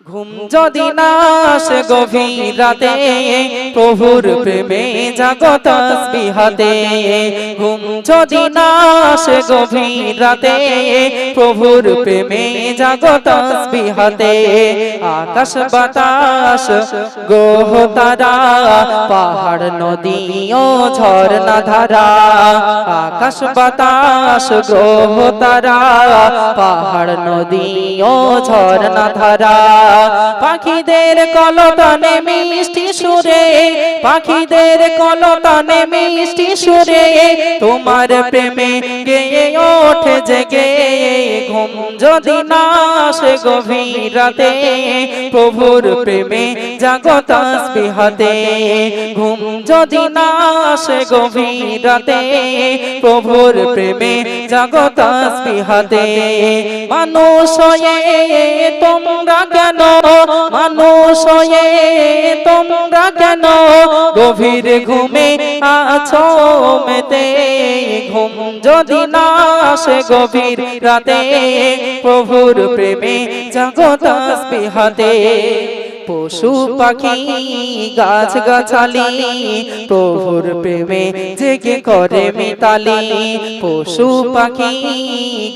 ঘুম যদি না আসে গভীর রাতে প্রভুর প্রেমে জাগত বিহাতে ঘুম যদি না আসে গভীর রাতে প্রভুর প্রেমে জাগত বিহাতে আকাশ বাতাস গোহ তারা পাহাড় নদী ও ঝর্ণা ধারা। আকাশ বাতাস গ্রহ তারা পাহাড় নদী ও ঝর্ণা ধারা। পাখিদের কলতানে মিষ্টি সুরে, পাখিদের কলতানে মিষ্টি সুরে, তোমার প্রেমে গেয়ে ওঠে জেগে, ঘুম যদি না আসে গভীর প্রভুর প্রেমে জাগত বিহাতে ঘুম যদি না আসে গভীর প্রভুর প্রেমে জাগত বিহাতে মানুষ তোমরা কেন মানুষ হয়ে তোমরা কেন? গভীর ঘুমে আছো, মেতে ঘুম যদি না আসে গভীর রাতে, প্রভুর প্রেমে জগত বিহাতে পশু পাখি গাছ গাছালি প্রভুর প্রেমে জেগে করে মিতালি। পশু পাখি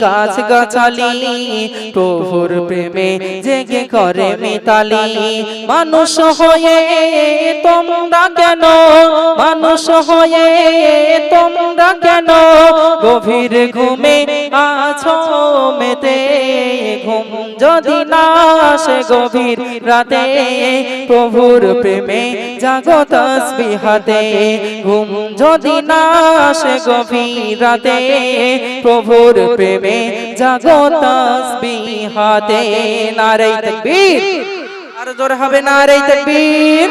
গাছ গাছালি প্রভুর প্রেমে জেগে করে মিতালি। মানুষ হয়ে তোমরা কেন? মানুষ হয়ে তোমরা কেন? গভীর ঘুমে আছো মেতে, ঘুম যদি না আসে গভীর রাতে প্রভুর প্রেমে জাগত বিহাতে ঘুম যদি না আসে গভীরাতে প্রভুর প্রেমে জাগত বিহাতে নারে তকবীর। আর জোর হবে নারে তকবীর।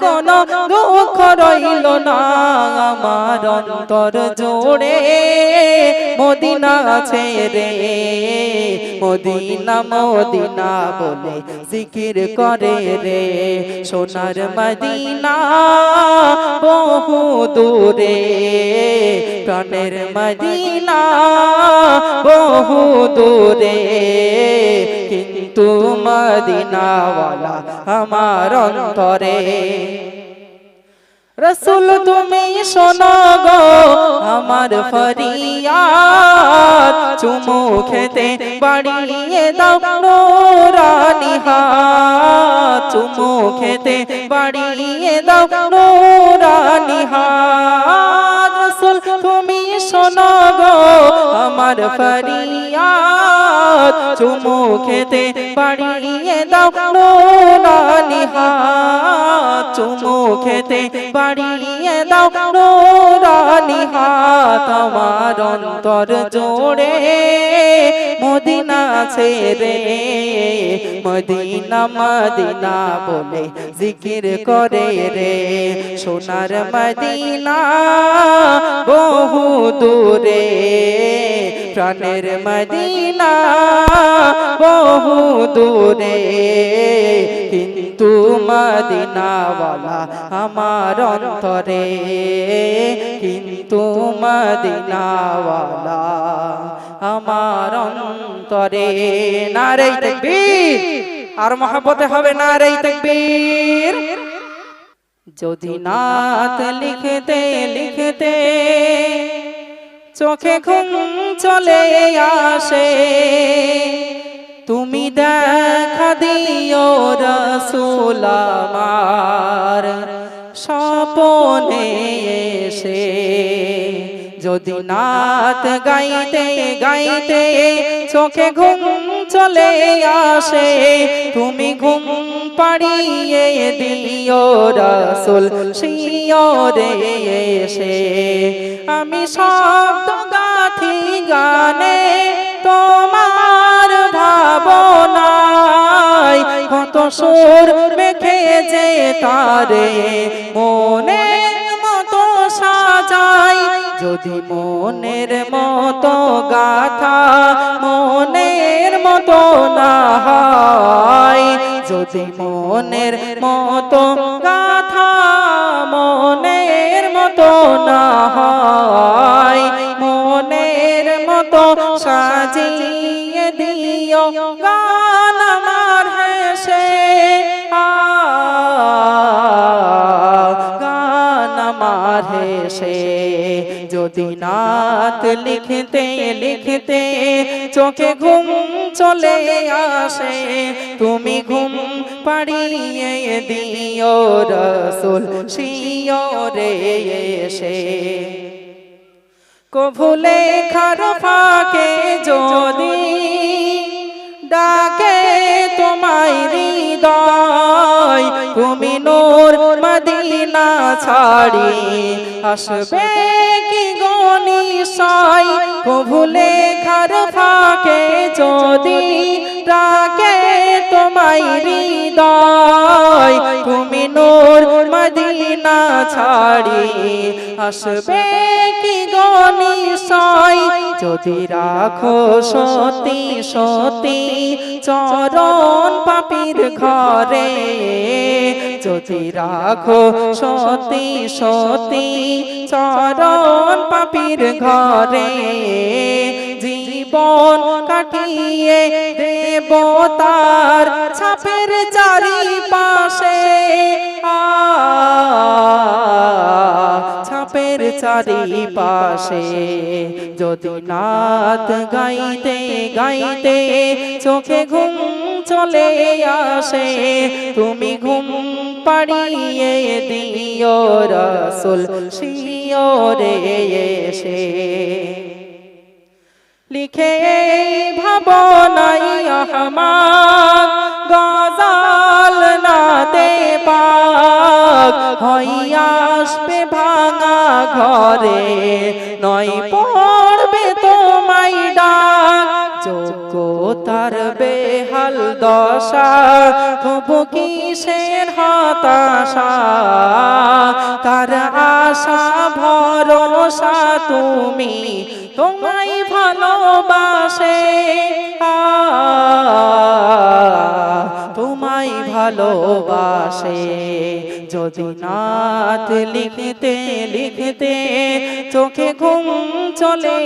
কোন দুঃখ রইল না। আমার অন্তর জোড়ে মদিনা আছে রে। মদিনা মদিনা বলে জিকির করে রে। সোনার মদিনা বহু দূরে। প্রাণের মদিনা বহু দূরে। কিন্তু মদিনাওয়ালা আমার অন্তরে রসুল তুমি শোনো গো, আমার ফরিয়াদ। চুমু খেতে বাড়িয়ে দাও নোরানি হাত। চুমু খেতে বাড়িয়ে দাও নোরানি রসুল, তুমি শোনো গো, আমার ফরিয়াদ। চুমু খেতে বাড়িয়ে দাও নোরানি হাত। চুমু খেতে বাড়িয়ে দাও নোরানি হাত। আমার অন্তর জোড়ে মদিনা ছেড়ে মদিনা মদিনা বলে জিকির করে রে। সোনার মদিনা বহু দূরে প্রাণের মদিনা বহু দূরে কিন্তু মদিনাওয়ালা আমার অন্তরে, কিন্তু মদিনাওয়ালা আমার অন্তরে। নারে তকবীর, আর মহব্বতে হবে নারে তকবীর। যদি নাত লিখতে লিখতে চোখে ঘুম চলে আসে তুমি দেখা দিও রসুল আমার। স্বপনে এসে যদি নাত গাইতে গাইতে চোখে ঘুম চলে আসে তুমি ঘুম পাড়িয়ে দিও রসুল শিওরে এসে। আমি শব্দ গাথি গানে তোমার ভাবনা কত সুর মেখে যে তারে। মনে মতো সাজাই, যদি মনের মতো গাথা মনের মতো না হয় যদি মনের মতো গাথা মনের মতো না হয়। যদি নাত লিখতে লিখতে চোখে ঘুম চলে আসে। তুমি ঘুম পাড়িয়ে দিও, রসুল শিওরে এসে। কভুলে খার ফাঁকে যদি ডাকে তোমায় হৃদয়, তুমি নূর মদিনা ছাড়ি। আসবে কি গনি সাই কভুলে খার ফাঁকে যদি ডাকে তোমায় হৃদয়, তুমি নূর মদিনা ছাড়ি। আসবে সাই। যদি রাখো সতী সতী, চরণ পাপির ঘরে। যদি রাখো সতী সতী, চরণ পাপির ঘরে। জীবন কাটিয়ে দেবতার ছাপের চারি পাশে ছাপের চারি পাশে যদি নাত গাইতে গাইতে চোখে ঘুম চলে আসে, তুমি ঘুম পাড়িয়ে দিও রসুল শিওরে এসে। লিখে ভাবনাই আমার। গজাল না দে পাক হইয়া আসবে ভাঙা ঘরে। নয় তোমায় যোগ্যতার বেহাল দশা তবু কিসের হতাশা? তার আশা ভরসা তুমি তোমায় ভালোবাসে? তোমায় ভালোবাসে। যদি নাত লিখতে লিখতে চোখে ঘুম চলে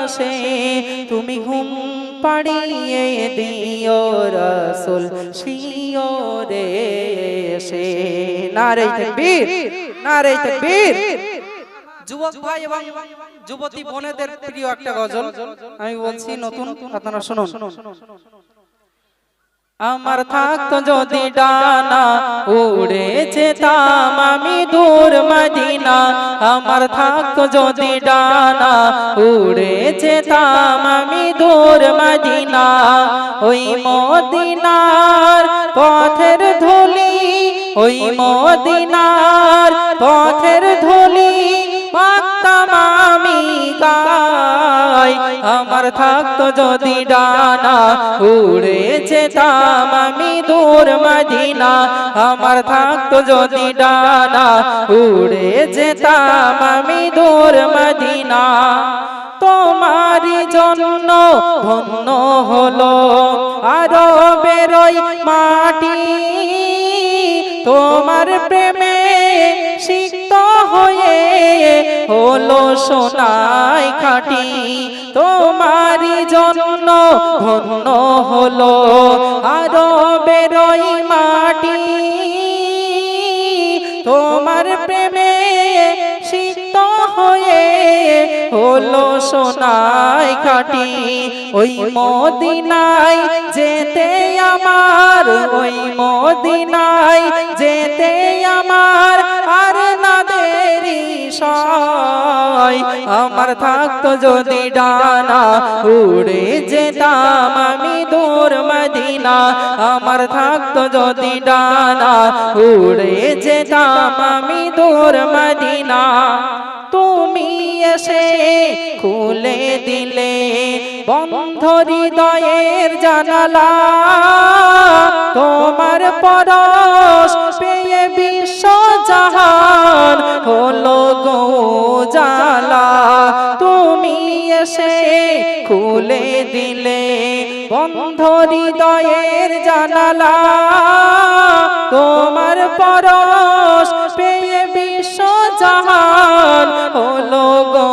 আসে। তুমি ঘুম পাড়িয়ে দিও রসুল শিওরে সে। নারে তকবীর নারে তকবীর। যুবক ভাই এবং যুবতী বোনেদের প্রিয় একটা গজল। আমি বলছি নতুন, আপনারা শুনুন। আমার থাকতো যদি ডানা উড়ে যেতাম আমি দূর মদিনা। আমার থাকতো যদি ডানা উড়ে যেতাম আমি দূর মদিনা। ওই মদিনার পথের ধুলি ওই মদিনার পথের ধুলি পাতাম আমি গাই আমার থাকতো যদি ডানা উড়ে যেতাম আমি দূর মদিনা। আমার থাকতো যদি ডানা উড়ে যেতাম আমি দূর মদিনা। তোমারই জন্য ধন্য হলো আরও বেরোই মাটি। তোমার প্রেমে সিক্ত হয়ে হলো সোনাই খাটি। তোমারই জন্য ধন্য হলো সোনাই খাটি ওই মদিনায় যেতে আমার ওই মদিনায় যেতে আমার দেরি আমার থাকতো যদি ডানা, উড়ে যেতাম আমি দূর মদিনা। আমার থাকতো যদি ডানা, উড়ে যেতাম আমি দূর মদিনা। তুমি এসে খুলে দিলে বন্ধ হৃদয়ের জানালা। তোমার পরশ বিশ্ব জাহান হলো গো জালা তুমি এসে খুলে দিলে বন্ধ হৃদয়ের জানালা। তোমার পরশ পেয়ে বিশ্ব হলো গো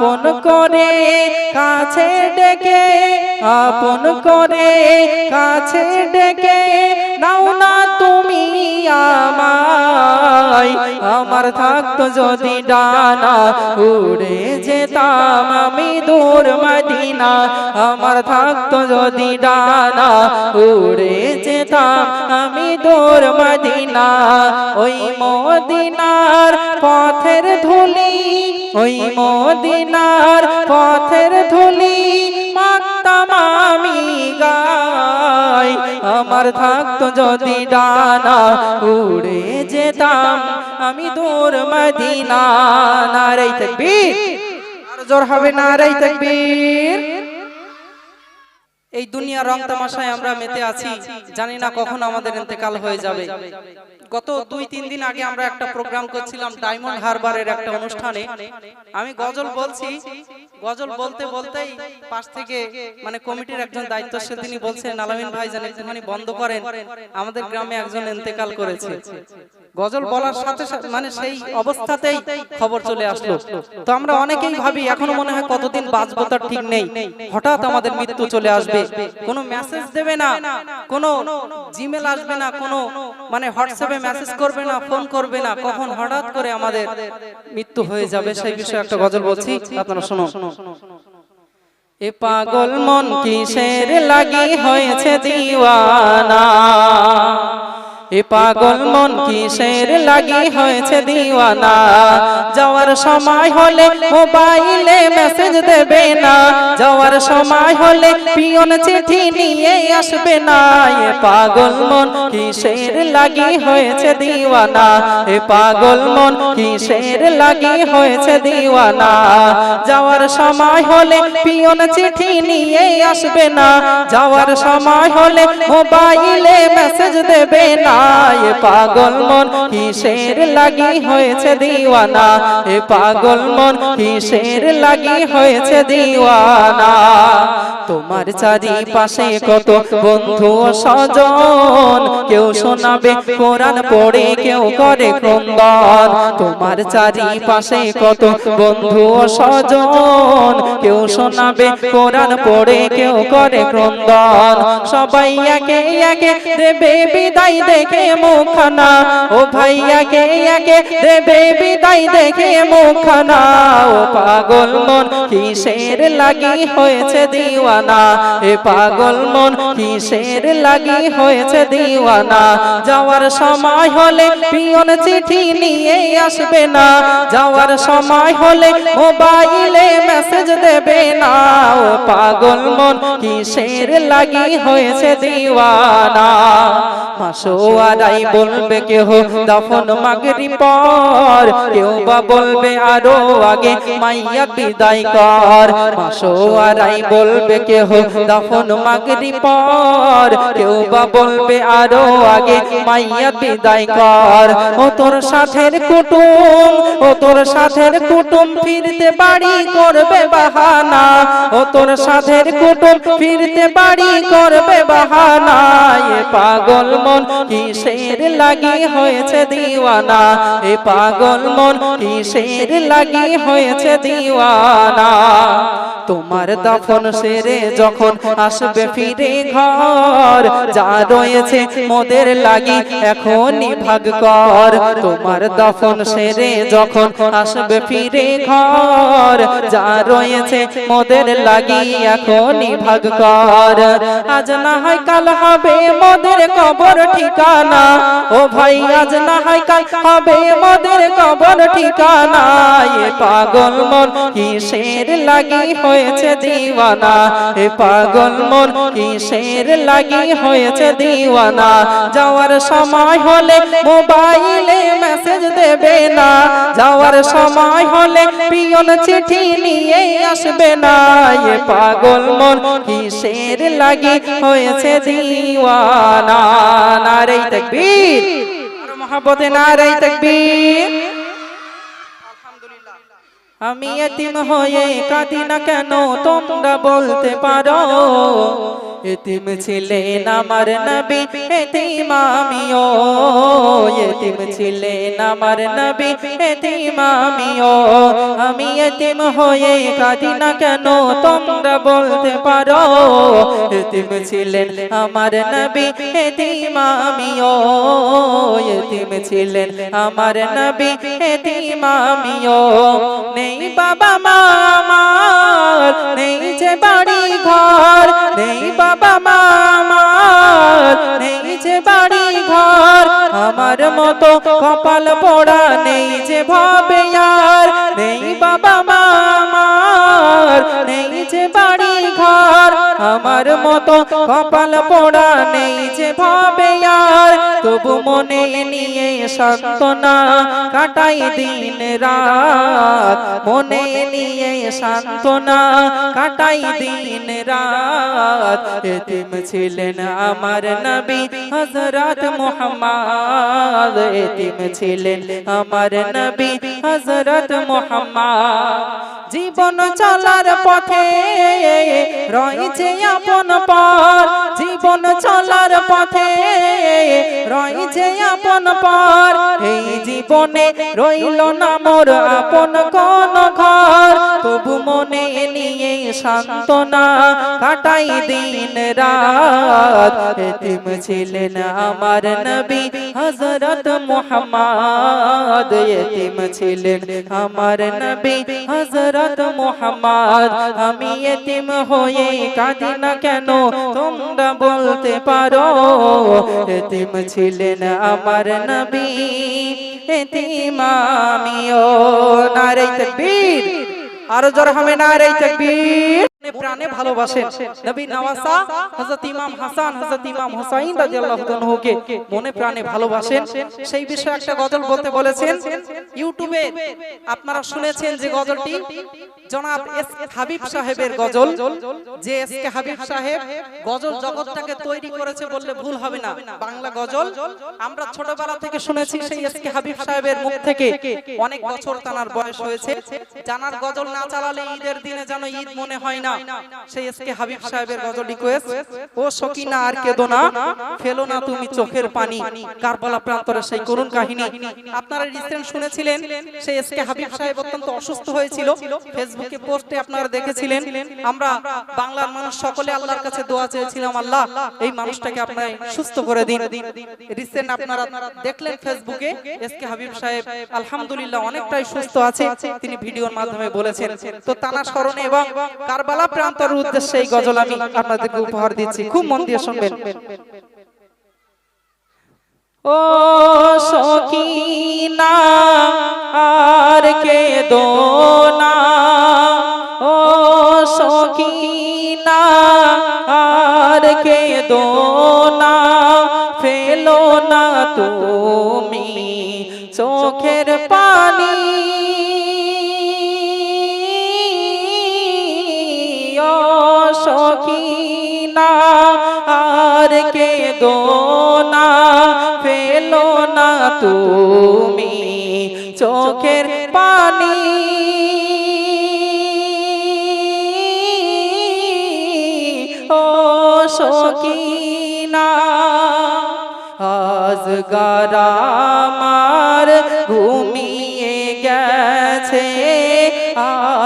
আপন করে কাছে ডেকে আপন করে কাছে ডেকে নাও না তুমি আমায়, আমার থাকতো যদি ডানা, উড়ে যেতাম আমি দূর মদিনা। আমার থাকতো যদি ডানা, উড়ে যেতাম আমি দূর মদিনা। ওই মদিনার পথের ধুলি, ওই মদিনার পথের ধুলি মাতাম আমি গাই। আমার থাকতো যদি ডানা, উড়ে যেতাম আমি দূর মদিনা নারাই তাকবীর, আর জোর হবে নারাই এই দুনিয়া রং তামাশায় আমরা মেতে আছি, জানি না কখন আমাদের ইন্তেকাল হয়ে যাবে। গত দুই তিন দিন আগে আমরা একটা প্রোগ্রাম করছিলাম ডায়মন্ড হারবারের একটা অনুষ্ঠানে। আমি গজল বলছি, গজল বলতে বলতেই পাশ থেকে মানে কমিটির একজন দায়িত্বশীল তিনি বলছেন, নালামিন ভাই একটুখানি বন্ধ করেন। আমাদের গ্রামে একজন ইন্তেকাল করেছে। গজল বলার সাথে সাথে মানে সেই অবস্থাতেই খবর চলে আসলো। তো আমরা অনেকেই ভাবি এখনও মনে হয় কতদিন বাঁচবো তার ঠিক নেই। হঠাৎ আমাদের মৃত্যু চলে আসবে। কোনো মেসেজ দেবে না কোনো জিমেল আসবে না কোনো মানে হোয়াটসঅ্যাপে মেসেজ করবে না ফোন করবে না কখন হঠাৎ করে আমাদের মৃত্যু হয়ে যাবে সেই বিষয়ে একটা গজল বলছি। আপনারা শুনুন। এ পাগল মন কিসের লাগি হয়েছে দিওয়ানা? এ পাগল মন কিসের লাগি হয়েছে দিওয়ানা? যাওয়ার সময় হলে মোবাইলে মেসেজ দেবে না। যাওয়ার সময় হলে পিয়ন চিঠি নিয়ে আসবে না। এ পাগল মন কিসের লাগি হয়েছে দিওয়ানা? এ পাগল মন কিসের লাগি হয়েছে দিওয়ানা? যাওয়ার সময় হলে পিয়ন চিঠি নিয়ে আসবে না। যাওয়ার সময় হলে মোবাইলে মেসেজ দেবে না। এ পাগল মন কিসের লাগি হয়েছে দিওয়ানা? এ পাগল মন কিসের লাগি হয়েছে দিওয়ানা? তোমার চারিপাশে কত বন্ধু ও স্বজন? কেউ শোনাবে কোরআন পড়ে, কেউ করে ক্রন্দন তোমার চারিপাশে কত বন্ধু ও স্বজন? কেউ শোনাবে কোরআন পড়ে, কেউ করে ক্রন্দন সবাই একে একে দেবে বিদায় দেখে মুখনা। ও ভাইয়াকে একে দেবে বিদায় দেখে মুখনা। ও পাগল মন, কিসের লাগি হয়েছে দিওয়ানা? এ পাগল মন, কিসের লাগি হয়েছে দিওয়ানা? যাওয়ার সময় হলে পিয়ন চিঠি নিয়ে আসবে না। যাওয়ার সময় হলে মোবাইলে মেসেজ দেবে না। ও পাগল মন, কিসের লাগি হয়েছে দিওয়ানা? মাসোয়ারাই বলবে কেহ? দফন মাগরি পর কেউ বা বলবে, আরও আগে মাইয়া বিদায় কর। মাসোয়ারাই বলবে কেহ? দফন মাগরি পর কেউ বা বলবে, আরও আগে মাইয়া বিদায় কর। ও তোর সাথের কুটুম, ও তোর সাথের কুটুম ফিরতে বাড়ি করবে বাহানা। ও তোর সাথের কুটুম ফিরতে বাড়ি করবে বাহানা। এ পাগল মন কিসের লাগি হয়েছে দিওয়ানা? এ পাগল মন, কিসের লাগি হয়েছে দিওয়ানা? তোমার দফন সেরে যখন আসবে ফিরে ঘর, যা রয়েছে মোদের লাগি এখনই ভাগ কর। তোমার দফন সেরে যখন আসবে ফিরে ঘর, যা রয়েছে মোদের লাগি এখনই ভাগ কর। আজ না হয় কাল হবে মোদের কবর ঠিকানা ঠিকানা? ও ভাই, আজ না হয় কাল হবে মোদের কবর ঠিকানা। এ পাগল মন কিসের লাগি হয়েছে দিওয়ানা? এ পাগল মন কিসের লাগি হয়েছে দিওয়ানা? যাওয়ার সময় হলে মোবাইলে মেসেজ দেবে না। যাওয়ার সময় হলে পিয়ন চিঠি নিয়ে আসবে না। এ পাগল মন কিসের লাগি হয়েছে দিওয়ানা? নারে তাকবীর। আর মহব্বতে নারে তাকবীর। আমি এতিম হয়ে কাঁদি না কেন, তোমরা বলতে পারো, এতিম ছিলেন আমার নবী, এতিম আমিও। এতিম ছিলেন আমার নবী, এতিম আমিও। আমি এতিম হয়ে কাঁদি না কেন, তোমরা বলতে পারো। এতিম ছিলেন আমার নবী, এতিম আমিও। এতিম ছিলেন আমার নবী, এতিম আমিও। নেই বাবা মা নেই যে বাড়ি ঘর। নেই বাবা মা নেই যে বাড়ি ঘর। আমার মতো কপাল পোড়া নেই যে ভাবে আর, নেই বাবা মা আমার, নেই যে বাড়ি ঘর আমার মতো কপাল পোড়া নেই যে ভাবে আর, তবু মনে নিয়ে সান্ত্বনা কাটাই দিন রাত। মনে নিয়ে সান্ত্বনা কাটাই দিন রাত। এতিম ছিলেন আমার নবী হযরত মুহাম্মদ। এতিম ছিলেন আমার নবী হযরত মুহাম্মদ। জীবন চলার পথে রয়েছে আপন পর জীবন চলার পথে রয়েছে আপন পর এই জীবনে রইল না মোর আপন কোন ঘর। তবু মনে নিয়ে সান্ত্বনা কাটাই দিন রাত। এতিম ছিলেন আমার নবী হযরত মুহাম্মদ এতিম ছিলেন। আমার নবী হযরত মুহাম্মদ, আমি এতিম হয়ে কাঁদি না কেন? তোমরা বলতে পারো এতিম ছিলেন আমার নবী। এতিম আমিও। নারে তাকবীর। আরও জোর হবে নারে তাকবীর। প্রাণে ভালোবাসেন। নবী নওয়াসা, হযরত ইমাম হাসান, হযরত ইমাম হুসাইন রাদিয়াল্লাহু তাআলাকে মনে প্রাণে ভালোবাসেন। সেই বিষয়ে একটা গজল বলতে বলেছেন। ইউটিউবে আপনারা শুনেছেন যে গজলটি, জনাব এস হাবিব সাহেবের গজল। যে এস কে হাবিব সাহেব গজল জগৎটাকে তৈরি করেছে বললে ভুল হবে না। বাংলা গজল আমরা ছোটবেলা থেকে শুনেছি সেই এস কে হাবিব সাহেবের মুখ থেকে। অনেক বছর তার বয়স হয়েছে। জানার গজল না চালালে ঈদের দিনে যেন ঈদ মনে হয় না। সেই এস হাবিব সাহেবের গজল রিকোয়েস্ট ও সকিনা আর কেদো না। ফেলো না তুমি চোখের পানি। কারবালা প্রান্তরে সেই করুণ কাহিনী। আপনারা রিসেন্ট শুনেছিলেন? সেই এস হাবিব সাহেব অত্যন্ত অসুস্থ হয়েছিল। ফেসবুকে পোস্টে আপনারা দেখেছিলেন। আমরা বাংলার মানুষ সকলে আল্লাহর কাছে দোয়া চেয়েছিলাম আল্লাহ। এই মানুষটাকে আপনি সুস্থ করে দিন। রিসেন্ট আপনারা দেখলেন ফেসবুকে এস কে হাবিব সাহেব আলহামদুলিল্লাহ অনেকটাই সুস্থ আছে। তিনি ভিডিওর মাধ্যমে বলেছেন তো তানা স্মরণে এবং কারবালা প্রান্তর উদ্দেশ্যে এই গজল আমি আপনাদেরকে উপহার দিচ্ছি। খুব মন দিয়ে শুনবেন। ও সকিনা আর কে দোনা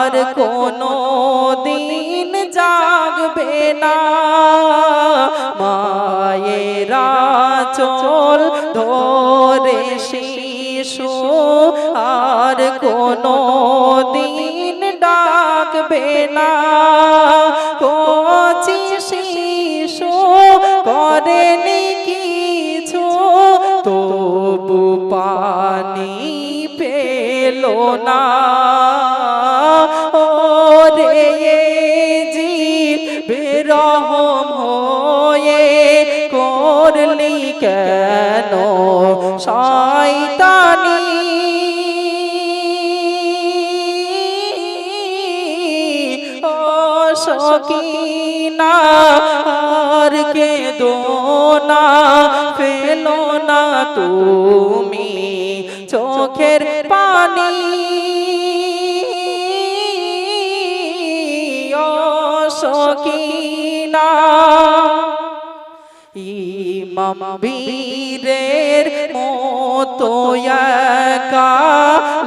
আর কোনো দিন জাগবে না। মায়েরা চল ধরে সকিনা আর কে দোনা ফেলো না তুমি চোখের পানি। সকিনা ইমাম বীরের মতো একা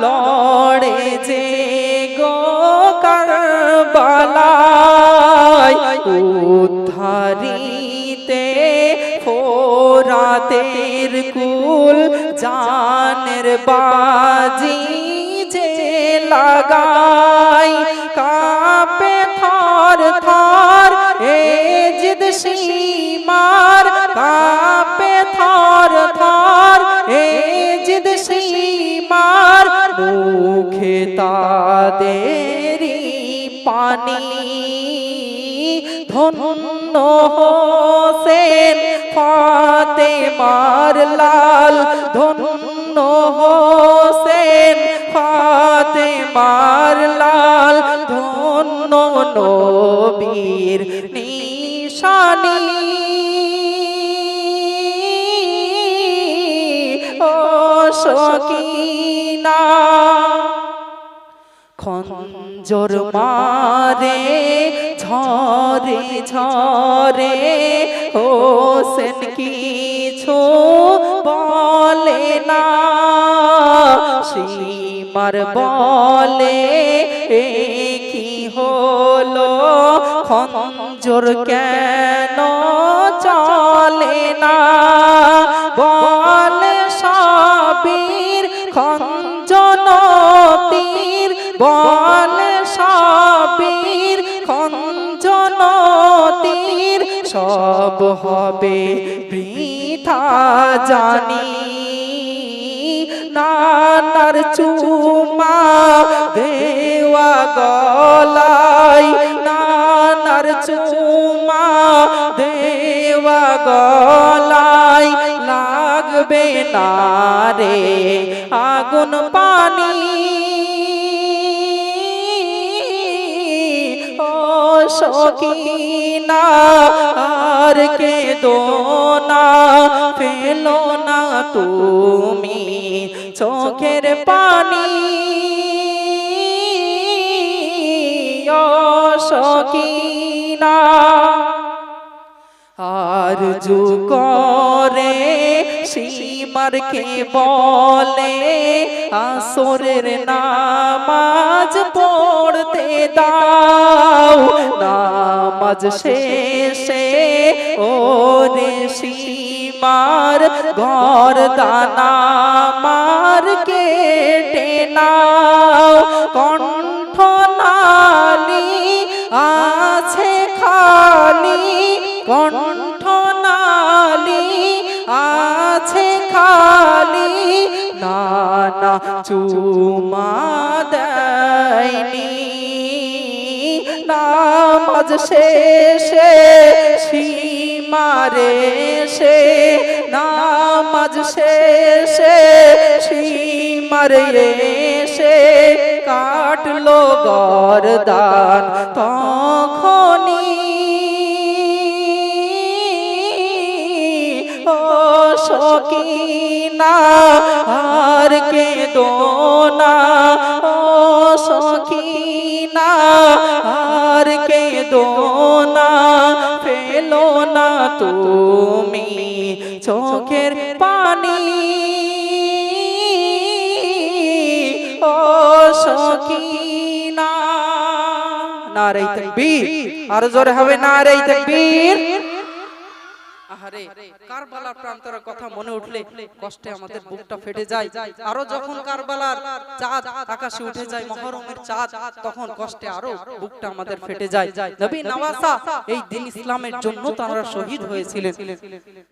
লড়ে যে গো কারবালায় উদ্ধারিতে ফোরাতের কুল জানের বাজি যে লাগাই কাপে থর থর এ জিদ সীমার কাপে থর থর এ জিদ সীমার মুখে তাদেরি পানি, ধন্য হোসেন ফাতে মার লাল, ধন্য হোসেন ফাতে মার লাল, ধন্য নবীর নিশানি। ও সকিনা খঞ্জর মারে, ঝরে ঝরে, হোসেন কিছু বলে না। সীমার বলে কি হলো? খঞ্জর কেন চলে না? সব হবে। বৃথা জানি নানার চুমা, দেওয়া গলাই নানার চুমা, দেওয়া গলাই লাগবে না রে আগুন পানি। সকিনা আর কে দোনা ফেলো না তুমি চোখের পানি। সকিনা আর জু করে সীমারকে বলে, আসরের নামাজ পড়তে দাও। নামাজ শেষে ওরে সীমার ঘর দানা মার কেটে নাও কণ্ঠ নালি আছে খালি, কণ্ঠ চুমা দেয়নি। নামাজ শেষে সীমারে সে নামাজ শেষে সীমারে সে কাটলো গরদান। তখনই সকিনা আর কে দোনা ও সকিনা আর কে দোনা ফেলো না তুমি চোখের পানি। ও সকিনা নারে তকবীর। আর জোরে হবে নারে তকবীর। আহারে কারবালার প্রান্তরের কথা মনে উঠলে কষ্টে আমাদের বুকটা ফেটে যায়। আরও যখন কারবালার চাঁদ আকাশে উঠে যায় মহরমের চাঁদ তখন কষ্টে আরও বুকটা আমাদের ফেটে যায়। নবী নওয়াসা এই দিন ইসলামের জন্য তারা শহীদ হয়েছিলেন।